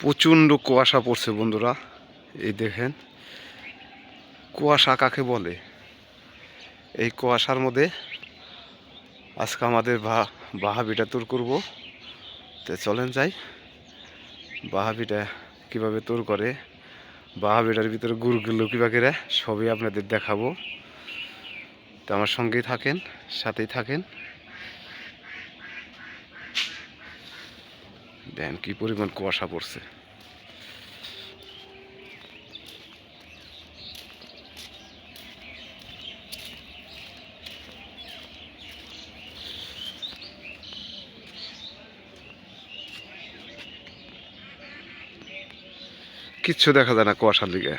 প্রচণ্ড কুয়াশা পড়ছে বন্ধুরা। এই দেখেন, কুয়াশা কাকে বলে? এই কুয়াশার মধ্যে আজকে আমাদের বা বাহাবিটা তোর করব। তো চলেন যাই। বাহাবিটা কীভাবে তোর করে? বাহাবিটার ভিতরে গুড়গুলো কীভাবে রে সবই আপনাদের দেখাবো। তো আমার সঙ্গেই থাকেন, সাথেই থাকেন। দেন কি পরিমাণ কুয়াশা পড়ছে। কিচ্ছু দেখা যায় না কুয়াশার দিকে।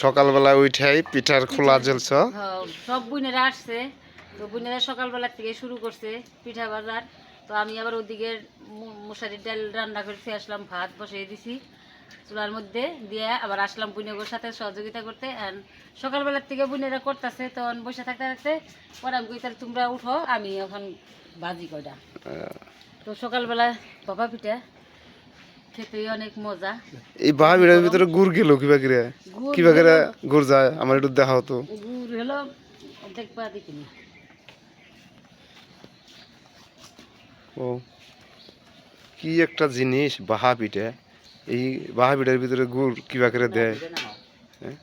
সকালবেলা উঠাই পিঠার খোলা জ্বলছ। হ্যাঁ, সব বোনেরা আসছে। তো বোনেরা সকালবেলা থেকে শুরু করছে পিঠা বাজার। তো আমি আবার ওদিকে মশারির ডাল রান্না করতে আসলাম ভাত বসিয়ে দিছি চুলার মধ্যে দিয়ে আবার আসলাম বোনেগোর সাথে সহযোগিতা করতে। আর সকালবেলার থেকে বোনেরা করতেছে তখন বসে থাকতে থাকতে পরে আমি তাহলে তোমরা উঠো আমি এখন বাজি কয়টা? তো সকালবেলা বাবা পিঠা খেতেই অনেক মজা। এই ভিতরে গুড় গেল রে গুড় কীভাবে গুড় যায় আমার একটু দেখা হতো গুড় হলো দেখবা দেখিনি ও। কি একটা জিনিস বাহা পিঠে এই বাহা পিঠার ভিতরে গুড় কীভাবে করে দেয়। হ্যাঁ?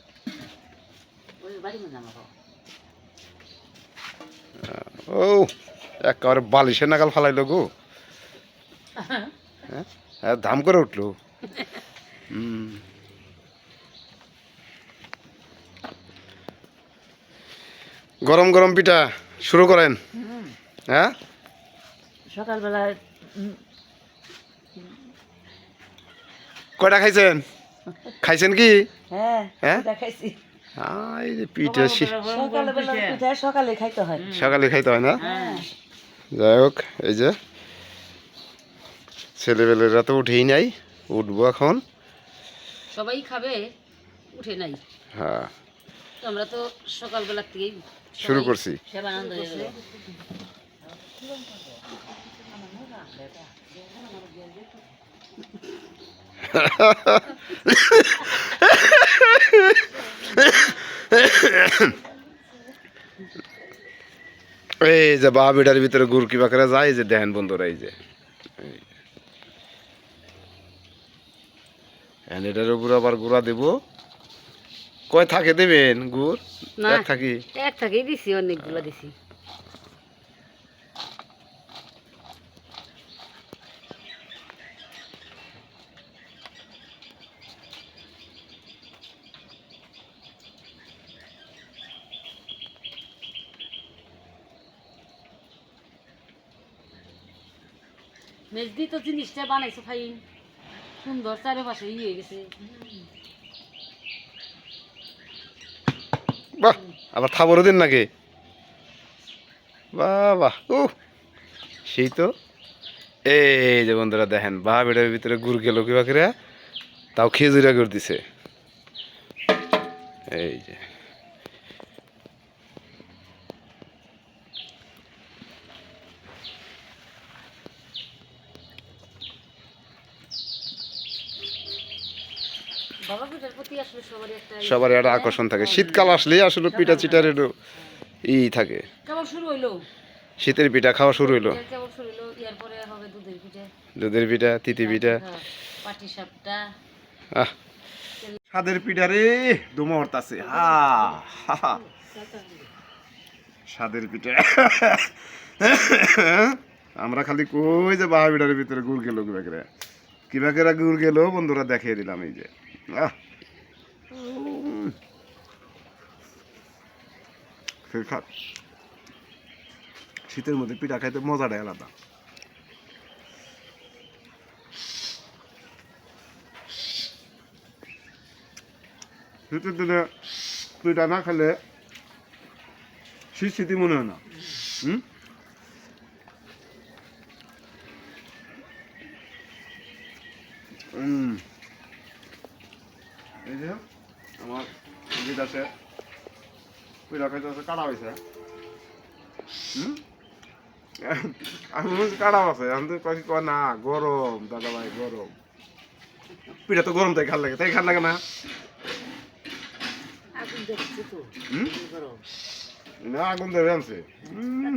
ও একেবারে বালিশে নাগাল ফালাইলো গো। হ্যাঁ? হ্যাঁ, দাম করে উঠল। হুম। গরম গরম পিঠা শুরু করেন। হ্যাঁ? সকালবেলা কয়টা খাইছেন? খাইছেন কি? হ্যাঁ হ্যাঁ? খাইছি? এই যে পিঠা সকালবেলা সকালে খাইতে হয়। সকালে খাইতে হয় না? হ্যাঁ। যাই হোক এই যে ছেলেবেলেরা তো উঠেই নাই উঠবো এখন। সবাই খাবে উঠে নাই। হ্যাঁ। আমরা তো সকালবেলা থেকেই শুরু করছি। সেবা আনন্দ করছে এই যে বা বেটার ভিতরে গুড় কিবা করে যায় যে দেখেন বন্ধুরা এই যে। এটার উপর আবার গুঁড়া দেব। কয় থাকে দেবেন গুড়। এক থাকি? এক থাকেই দিছি অনেকগুলো দিছি। মেজদি তো জিনিসটা বানাইছো ফাইন। সুন্দর চারিপাশে ইয়ে গেছে। বাহ, আবার থাবরও দিন নাকি? বাহ বাহ ও সেই তো। এই যে বন্ধুরা, দেখেন বা বেটার ভিতরে গুড় গেল কিবা করে, তাও খেজুরা করে দিছে। এই যে বাবা পিঠার প্রতি আসলে সবারই একটা সবার একটা আকর্ষণ থাকে। শীতকাল আসলেই আসলে পিঠা চিটার একটু ই থাকে। শীতের পিঠা খাওয়া শুরু হইল। দুধের পিঠা। তিতি পিঠা। হ্যাঁ, সাপটা। পিঠা রে দুমা হরতাছে হা হা। পিঠা। আমরা খালি কই যে বাহা পিঠার ভিতরে গুড় গেল কিবা করে কিবা করে গুড় গেল বন্ধুরা দেখিয়ে দিলাম এই যে। শীতের মধ্যে পিঠা খাইতে মজাটাই আলাদা। শীতের দিনে পিঠা না খেলে শীত শীতই মনে হয় না। হুম উম। এই যে আমার দিদ আছে খাইতে আছে কাটা হয়েছে হুম আমি কাটা আছে আমি তো কয়েক কয় না গরম দাদা ভাই গরম পিঠা তো গরম তাই খাল লাগে তাই খাল লাগে না না আগুন দেবে আনছে হুম।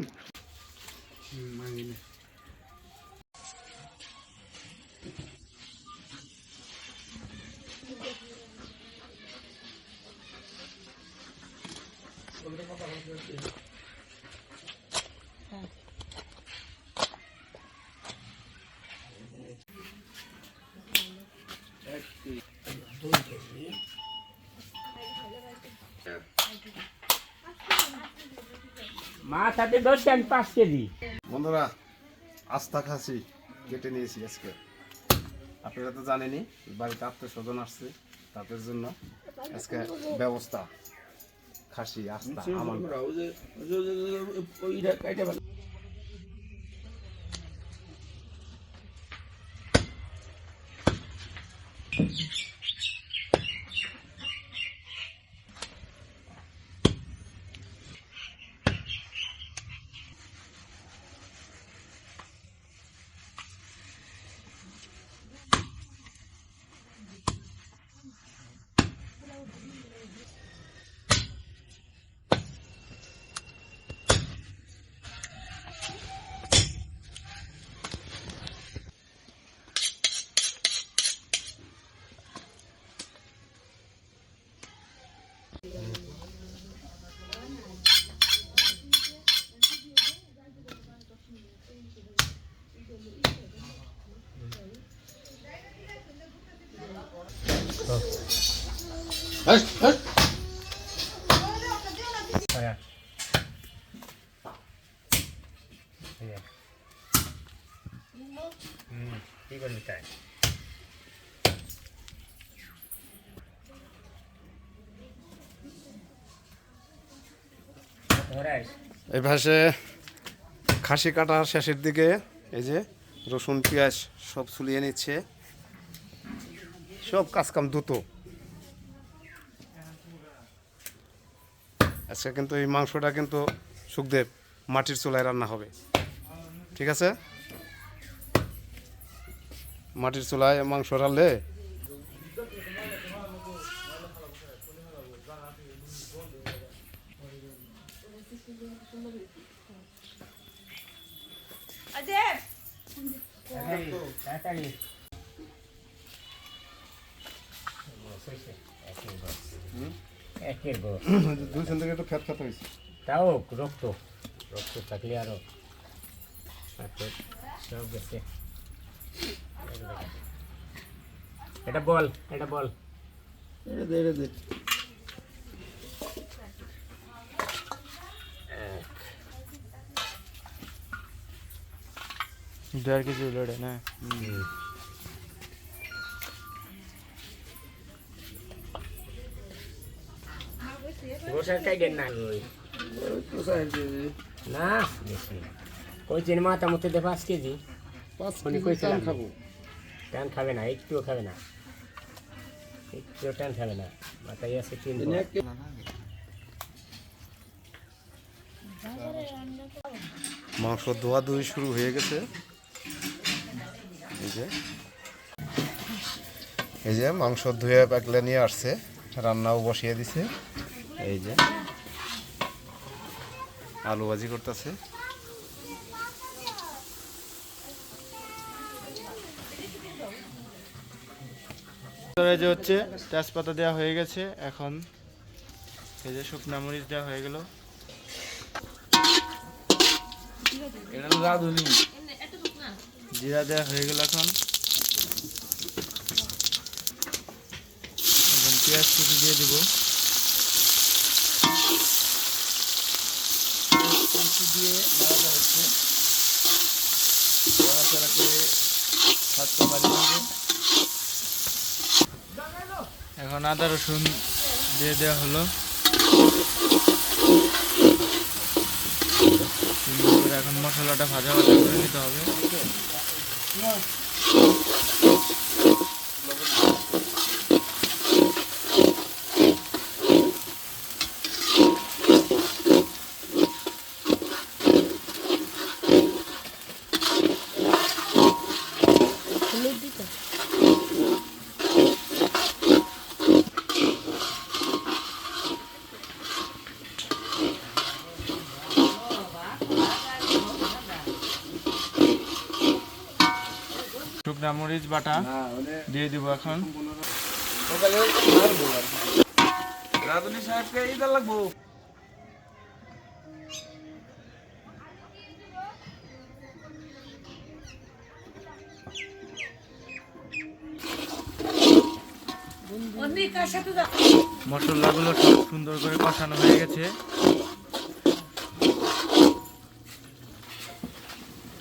মাথাতে বন্ধুরা, আস্থা খাসি কেটে নিয়েছি আজকে। আপনারা তো জানেনই, বাড়িতে আত্মীয় স্বজন আসছে, তাদের জন্য আজকে ব্যবস্থা। খাসি আস্থা আমার কি করবি খাসি কাটার শেষের দিকে, এই যে রসুন, পেঁয়াজ সব ছুলিয়ে নিচ্ছে। সব কাজকাম দ্রুত। আচ্ছা কিন্তু এই মাংসটা কিন্তু সুখদেব মাটির চুলায় রান্না হবে। ঠিক আছে? মাটির চুলায় মাংস দুইখান থেকে একটু ফ্যাট খাতে হয়েছে। তাও রক্ত রক্ত থাকলে আরও তারপর সব গেছে এটা বল এটা বল দেড় কেজি হলো এটা না গোসার কাইডেন না ওই না বেশি কইছেন মাথা মধ্যে দে পাঁচ কেজি। পাঁচ কেজি টান খাব। টান খাবে না একটুও খাবে না। একটুও টান খাবে না মাথায় আছে তিন মাংস ধোয়া ধুই শুরু হয়ে গেছে। এই যে। এই যে মাংস ধুয়ে পাকলে নিয়ে আসছে রান্নাও বসিয়ে দিছে। এই যে। আলু ভাজি করতেছে। এই যে হচ্ছে তেজপাতা দেওয়া হয়ে গেছে এখন এই যে শুকনা মরিচ দেওয়া হয়ে গেল। জিরা দেওয়া হয়ে গেল এখন। এখন পেঁয়াজ কুচি দিয়ে দিব। কুচি দিয়ে নাড়ানো হচ্ছে। নাড়াচাড়া করে এখন আদা রসুন দিয়ে দেওয়া হলো। এখন মশলাটা ভাজা ভাজা করে নিতে হবে। জিরা মরিচ বাটা দিয়ে দিব এখন। ইদার লাগবো। মশলাগুলো সব সুন্দর করে কষানো হয়ে গেছে।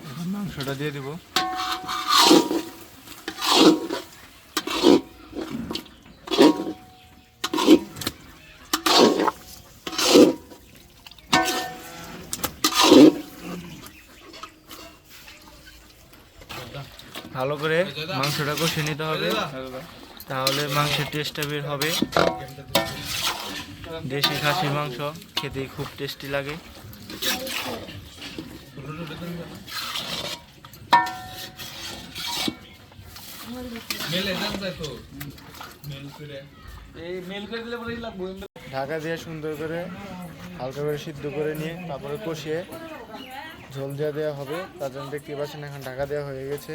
এখন মাংসটা দিয়ে দিব। ভালো করে মাংসটা কষে নিতে হবে। তাহলে মাংসের টেস্টটা বের হবে। দেশি খাসির মাংস খেতে খুব টেস্টি লাগে। ঢাকা দিয়ে সুন্দর করে হালকা করে সিদ্ধ করে নিয়ে তারপরে কষিয়ে ঝোল দিয়ে দেওয়া হবে, তার জন্য দেখতে পাচ্ছেন এখন ঢাকা দেওয়া হয়ে গেছে।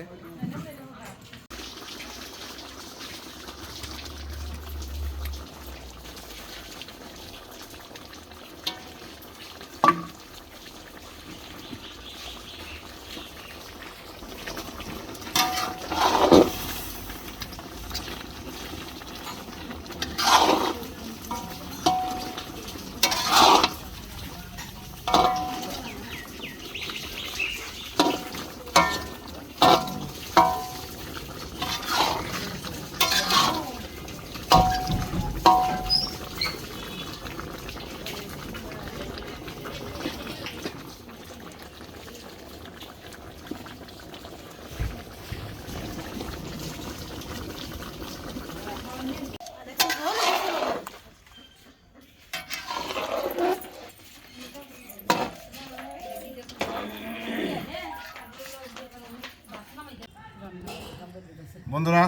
বন্ধুরা,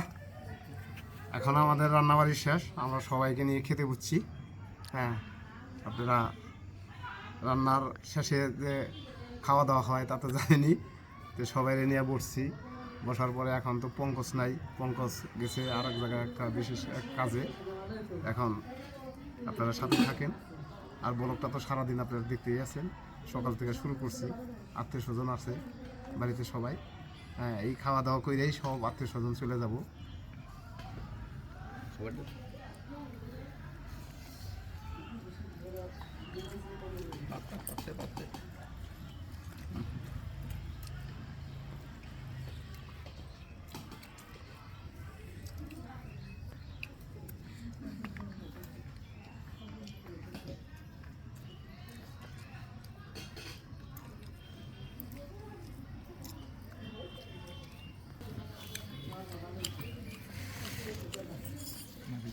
এখন আমাদের রান্নাবাড়ি শেষ। আমরা সবাইকে নিয়ে খেতে বুঝছি হ্যাঁ আপনারা রান্নার শেষে যে খাওয়া দাওয়া হয়, তা তো জানেনি তো সবাই নিয়ে বসছি। বসার পরে এখন তো পঙ্কজ নাই। পঙ্কজ গেছে আর এক জায়গায় একটা বিশেষ এক কাজে। এখন আপনারা সাথে থাকেন। আর ব্লগটা তো সারাদিন আপনারা দেখতেই আছেন। সকাল থেকে শুরু করছি। আত্মীয় স্বজন আছে, বাড়িতে সবাই। হ্যাঁ এই খাওয়া দাওয়া করেই সব আত্মীয় স্বজন চলে যাব।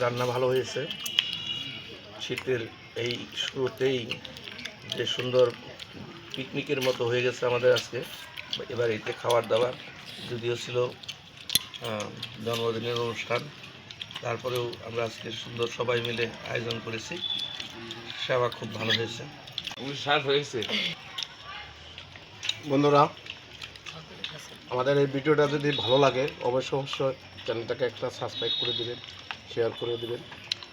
রান্না ভালো হয়েছে। শীতের এই শুরুতেই যে সুন্দর পিকনিকের মতো হয়ে গেছে আমাদের আজকে। এবার এতে খাবার দাবার যদিও ছিল জন্মদিনের অনুষ্ঠান তারপরেও আমরা আজকে সুন্দর সবাই মিলে আয়োজন করেছি। সেবা খুব ভালো হয়েছে। হয়েছে। বন্ধুরা আমাদের এই ভিডিওটা যদি ভালো লাগে অবশ্যই অবশ্যই চ্যানেলটাকে একটা সাবস্ক্রাইব করে দিবেন। শেয়ার করে দিবেন।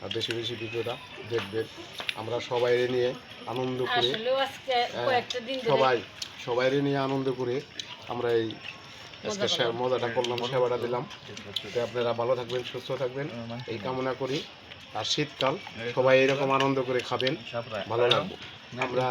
আর বেশি বেশি ভিডিওটা দেখবেন। আমরা সবাই নিয়ে আনন্দ করে হ্যাঁ, সবাই সবাই নিয়ে আনন্দ করে আমরা এই আজকে মজাটা করলাম সেবাটা দিলাম। আপনারা ভালো থাকবেন সুস্থ থাকবেন। এই কামনা করি। আর শীতকাল সবাই এরকম আনন্দ করে খাবেন। ভালো লাগবে। আমরা